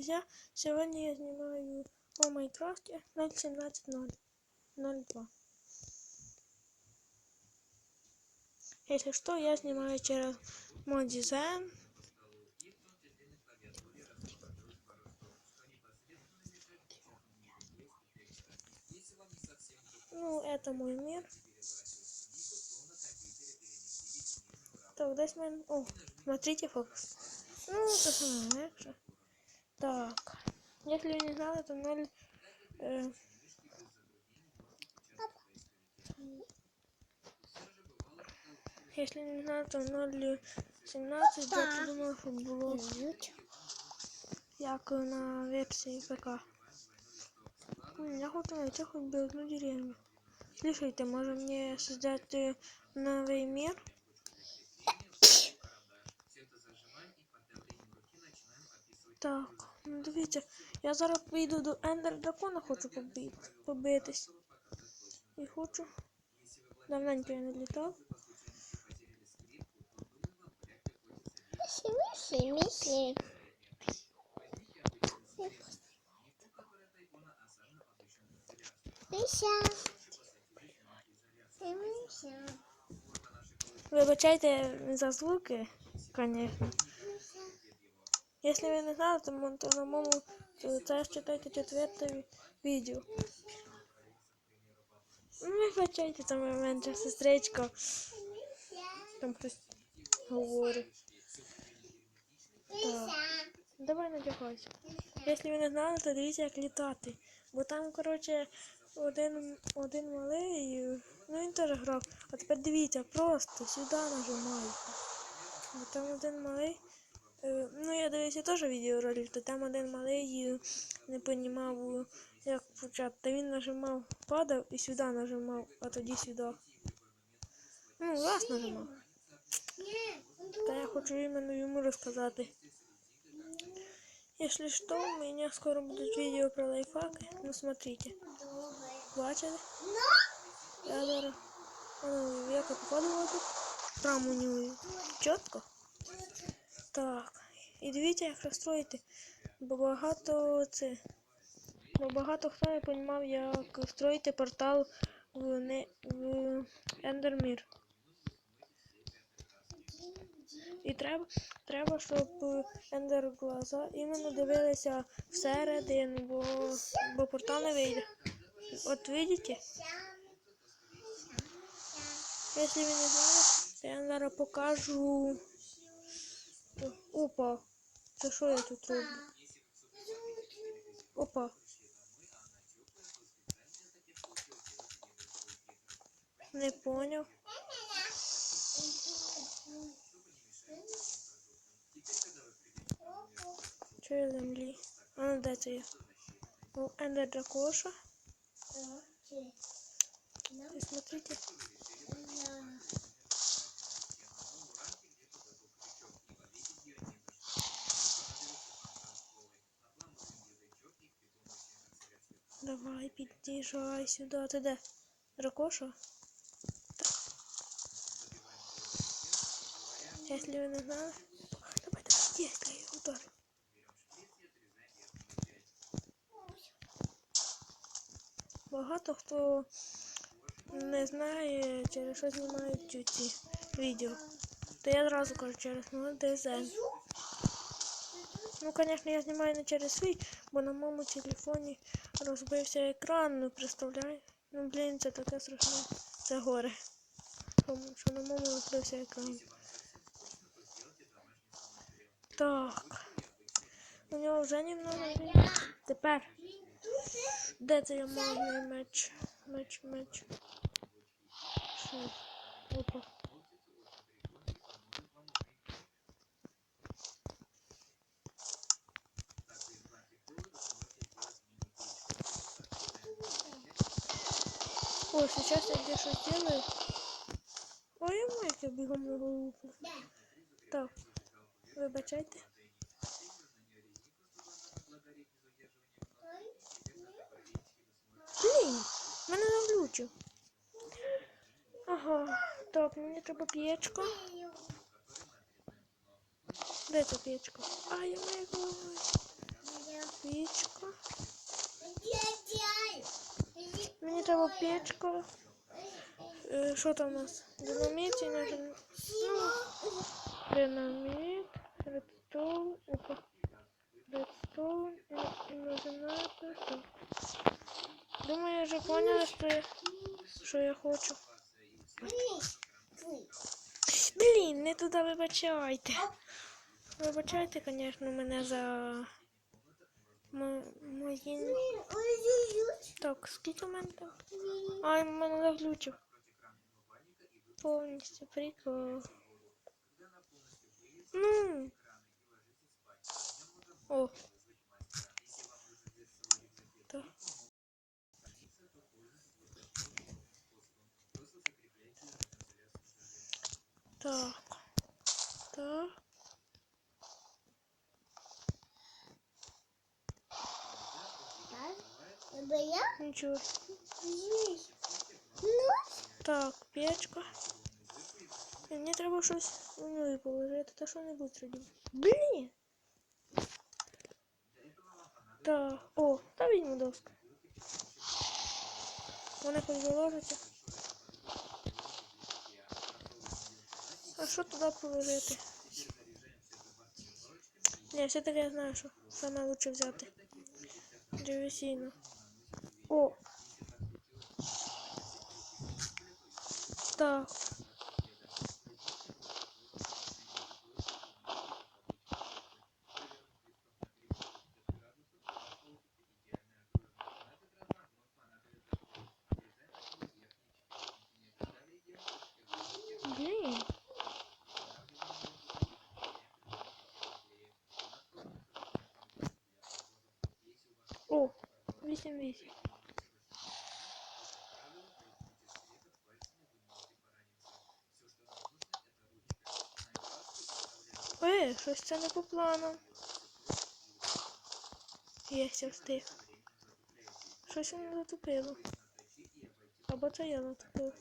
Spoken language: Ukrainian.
друзья! Сегодня я снимаю о Майнкрафте 0.17.0.02 Если что, я снимаю через мой дизайн. Ну, это мой мир. Так, десь мен... О, смотрите, фокус. Ну, это самое легче. Так. Если не знали, то 0... Э... Если не знали, то 0.17 я подумав, що було як на версії ПК. Я хочу найти хоть бы одну деревню. Слушайте, может мне создать э, новый мир? Так, дивіться, я зараз поїду до Ендер Дракона, хочу побити, побитись. І хочу. Давненько я не літав. Миси, миси. Мися. Мися. Вибачайте за звуки, конечно. Если вы не знали, то, мо- то на моєму це читайте четверте відео. Ну, вибачайте, там менша сестричка. Там хтось говорить. Так. Давай надягайся. Якщо ви не знали, то дивіться, як літати. Бо там, коротше, один, один малий, ну він теж грав. А тепер дивіться, просто сюди нажимаєте. Бо там один малий. Е, Ну, я дивився теж відеоролик, то там один малий е, не понімав, як почати. Та він нажимав, падав і сюди нажимав, а тоді сюди. Ну, раз нажимав. Та я хочу іменно йому розказати. Если что, у меня скоро будут видео про лайфхаки. Ну смотрите. Бачили? Я зараз. Я попадала тут. Прямо у нього. Чітко. Так. І дивіться, як розстроїти. Бо багато це. Бо багато хто не розумів, як встроїти портал в, не... в Ендермір. І треба, треба, щоб ендер глаза іменно дивилися всередину, бо, бо портал не вийде. От видите? Якщо ви не знали, то я зараз покажу. Опа. Це що я тут роблю? Опа. Не поняв. Що я землі? А ну де це є? О, ендер дракоша. Смотрите. Давай, під'їжджай сюди. Ти де? Дракоша? Так. Якщо ви не знали. Давай, давай, дійсно, я ударю. Багато хто не знає, через що знімають ці відео. То я одразу кажу через мой дизайн. Ну, звісно, я знімаю не через свій, бо на моєму телефоні розбився екран, ну представляю. Ну, блін, це таке страшне. Це горе. Тому що на моєму розбився екран. Так. У нього вже немного. Тепер. Де це я можна меч? Меч, меч. Що? Опа. О, сейчас я где что делаю. Ой, я бігом на голову. Так, вибачайте. Блін, мене навлючив. Ага, так, мені треба п'єчко. Де це п'єчко? А, я маю голову. Цікаво, печка. Е, Що там у нас? Динаміт і нажим... Ну, динаміт, редстоун, опа. Редстоун. Так. Думаю, я вже поняла, що я, що я хочу. Блін, не туди вибачайте. Вибачайте, звісно, мене за мо-. Так, скільки в мене там? А, в мене заглючив. Повністю прикол. Ну. О. Так. я? Нічого. Здесь. Ну, Так, печка. І мені треба щось у неї положити, та що небудь зробити. Блін. Так, о, та візьму доску. Вони хоч заложиться. А що туди положити? Ні, все-таки я знаю, що саме лучше взяти. Древесину. О! Так. О, вісім вісім. Е, щось це не по плану. Єся встиг. Щось воно затупило. Або це я натупив.